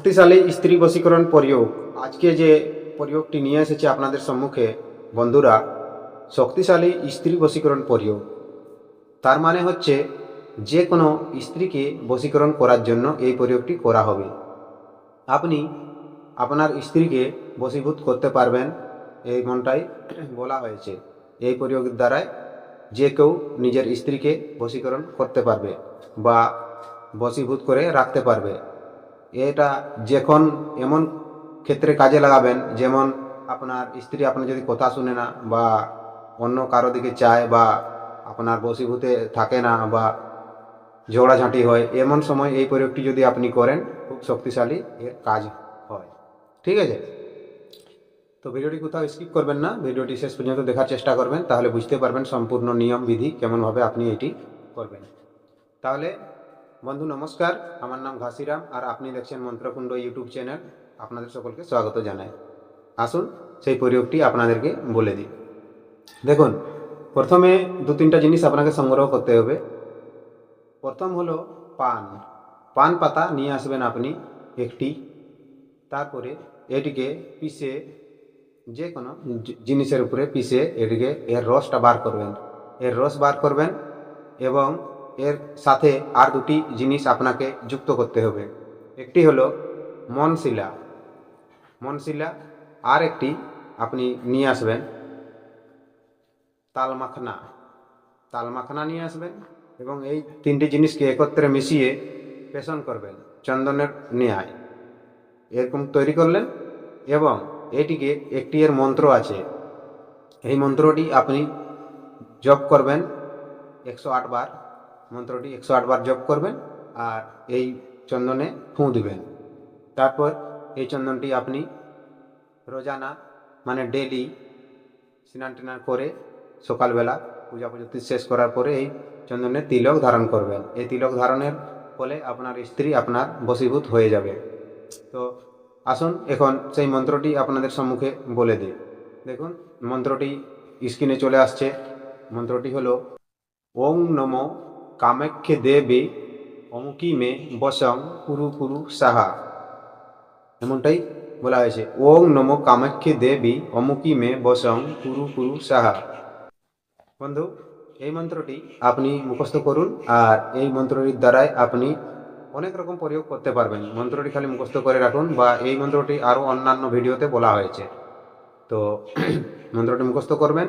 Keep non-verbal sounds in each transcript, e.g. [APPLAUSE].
শক্তিশালী স্ত্রী বশীকরণ প্রয়োগ। আজকে যে প্রয়োগটি নিয়ে এসেছে আপনাদের সম্মুখে, বন্ধুরা, শক্তিশালী স্ত্রী বশীকরণ প্রয়োগ। তার মানে হচ্ছে, যে কোনো স্ত্রীকে বশীকরণ করার জন্য এই প্রয়োগটি করা হবে। আপনি আপনার স্ত্রীকে বশীভূত করতে পারবেন, এই মনটাই বলা হয়েছে। এই প্রয়োগের দ্বারাই যে কেউ নিজের স্ত্রীকে বশীকরণ করতে পারবে বা বশীভূত করে রাখতে পারবে। এটা যখন এমন ক্ষেত্রে কাজে লাগাবেন, যেমন আপনার স্ত্রী আপনার যদি কথা শুনে না বা অন্য কারও দিকে চায় বা আপনার বশীভূতে থাকে না বা ঝগড়াঝাঁটি হয়, এমন সময় এই প্রয়োগটি যদি আপনি করেন, খুব শক্তিশালী এর কাজ হয়। ঠিক আছে? তো ভিডিওটি কোথাও স্কিপ করবেন না, ভিডিওটি শেষ পর্যন্ত দেখার চেষ্টা করবেন, তাহলে বুঝতে পারবেন সম্পূর্ণ নিয়ম, বিধি কেমনভাবে আপনি এটি করবেন। তাহলে বন্ধু, নমস্কার। আমার নাম ঘাসিরাম আর আপনি দেখছেন মন্ত্রকুণ্ড ইউটিউব চ্যানেল। আপনাদের সকলকে স্বাগত জানাই। আসুন সেই প্রয়োগটি আপনাদেরকে বলে দিই। দেখুন, প্রথমে দু তিনটা জিনিস আপনাকে সংগ্রহ করতে হবে। প্রথম হলো পান। পান পাতা নিয়ে আসবেন আপনি একটি। তারপরে এটিকে পিষে যে কোনো জিনিসের উপরে পিষে এটিকে এর রসটা বার করবেন। এর রস বার করবেন এবং এর সাথে আর দুটি জিনিস আপনাকে যুক্ত করতে হবে। একটি হলো মনশিলা মনশিলা আর একটি আপনি নিয়ে আসবেন তাল মাখনা তাল মাখনা নিয়ে আসবেন এবং এই তিনটি জিনিসকে একত্রে মিশিয়ে পেশন করবেন, চন্দনের ন্যায়। এরকম তৈরি করলেন এবং এটিকে একটি এর মন্ত্র আছে। এই মন্ত্রটি আপনি জপ করবেন একশো বার। মন্ত্রটি একশো আটবার জপ করবেন আর এই চন্দনে ফুঁ দিবেন। তারপর এই চন্দনটি আপনি রোজানা মানে ডেলি স্নান টান করে সকালবেলা পূজা পদ্ধতি শেষ করার পরে এই চন্দনের তিলক ধারণ করবেন। এই তিলক ধারণের ফলে আপনার স্ত্রী আপনার বশীভূত হয়ে যাবে। তো আসুন এখন সেই মন্ত্রটি আপনাদের সম্মুখে বলে দিই। দেখুন, মন্ত্রটি স্ক্রিনে চলে আসছে। মন্ত্রটি হলো, ওং নম কামাখ্যে দেবী অঙ্কি মে বসং কুরু কুরু সাহা। এমনটাই বলা হয়েছে। ওং নম কামাখ্যে দেবী অমুকি মে বসং কুরু কুরু সাহা। বন্ধু, এই মন্ত্রটি আপনি মুখস্থ করুন আর এই মন্ত্রটির দ্বারাই আপনি অনেক রকম প্রয়োগ করতে পারবেন। মন্ত্রটি খালি মুখস্থ করে রাখুন বা এই মন্ত্রটি আরও অন্যান্য ভিডিওতে বলা হয়েছে। তো [CLEARS THROAT] মন্ত্রটি মুখস্থ করবেন।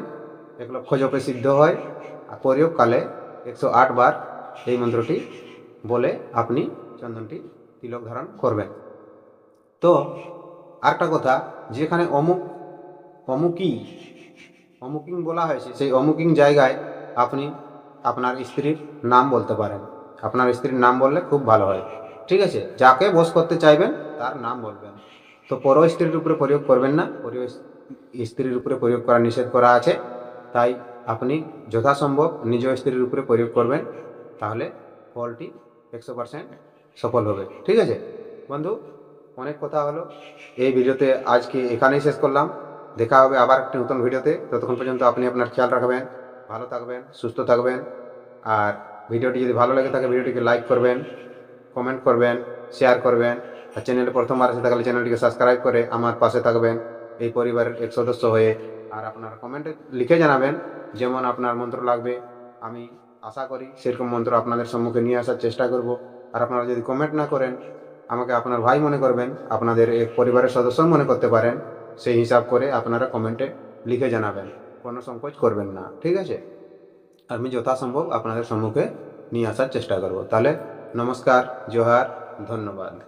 এক লক্ষ জপে সিদ্ধ হয়। আর প্রয়োগকালে একশো আট বার এই মন্ত্রটি বলে আপনি চন্দনটি তিলক ধারণ করবেন। তো আরেকটা কথা, যেখানে অমুক, অমুকই, অমুকিং বলা হয়েছে, সেই অমুকিং জায়গায় আপনি আপনার স্ত্রীর নাম বলতে পারেন। আপনার স্ত্রীর নাম বললে খুব ভালো হয়। ঠিক আছে? যাকে বস করতে চাইবেন, তার নাম বলবেন। তো পর স্ত্রীর উপরে প্রয়োগ করবেন না। পর স্ত্রীর উপরে প্রয়োগ করা নিষেধ করা আছে। তাই আপনি যথাসম্ভব নিজ স্ত্রীর উপরে প্রয়োগ করবেন, তাহলে ফলটি একশো পার্সেন্ট সফল হবে। ঠিক আছে? বন্ধু, অনেক কথা হলো। এই ভিডিওতে আজকে এখানেই শেষ করলাম। দেখা হবে আবার একটি নতুন ভিডিওতে। ততক্ষণ পর্যন্ত আপনি আপনার খেয়াল রাখবেন, ভালো থাকবেন, সুস্থ থাকবেন। আর ভিডিওটি যদি ভালো লাগে থাকে, ভিডিওটিকে লাইক করবেন, কমেন্ট করবেন, শেয়ার করবেন। আর চ্যানেলে প্রথমবার আসে থাকলে চ্যানেলটিকে সাবস্ক্রাইব করে আমার পাশে থাকবেন। এই পরিবারের এক সদস্য হয়ে আর আপনার কমেন্টে লিখে জানাবেন যেমন আপনার মন্ত্র লাগবে, আমি আশা করি সেরকম মন্ত্র আপনাদের সম্মুখে নিয়ে আসার চেষ্টা করব। আর আপনারা যদি কমেন্ট না করেন, আমাকে আপনার ভাই মনে করবেন, আপনাদের এক পরিবারের সদস্য মনে করতে পারেন, সেই হিসাব করে আপনারা কমেন্টে লিখে জানাবেন। কোনো সংকোচ করবেন না, ঠিক আছে? আমি যথাসম্ভব আপনাদের সম্মুখে নিয়ে আসার চেষ্টা করব। তাহলে নমস্কার, জোহার, ধন্যবাদ।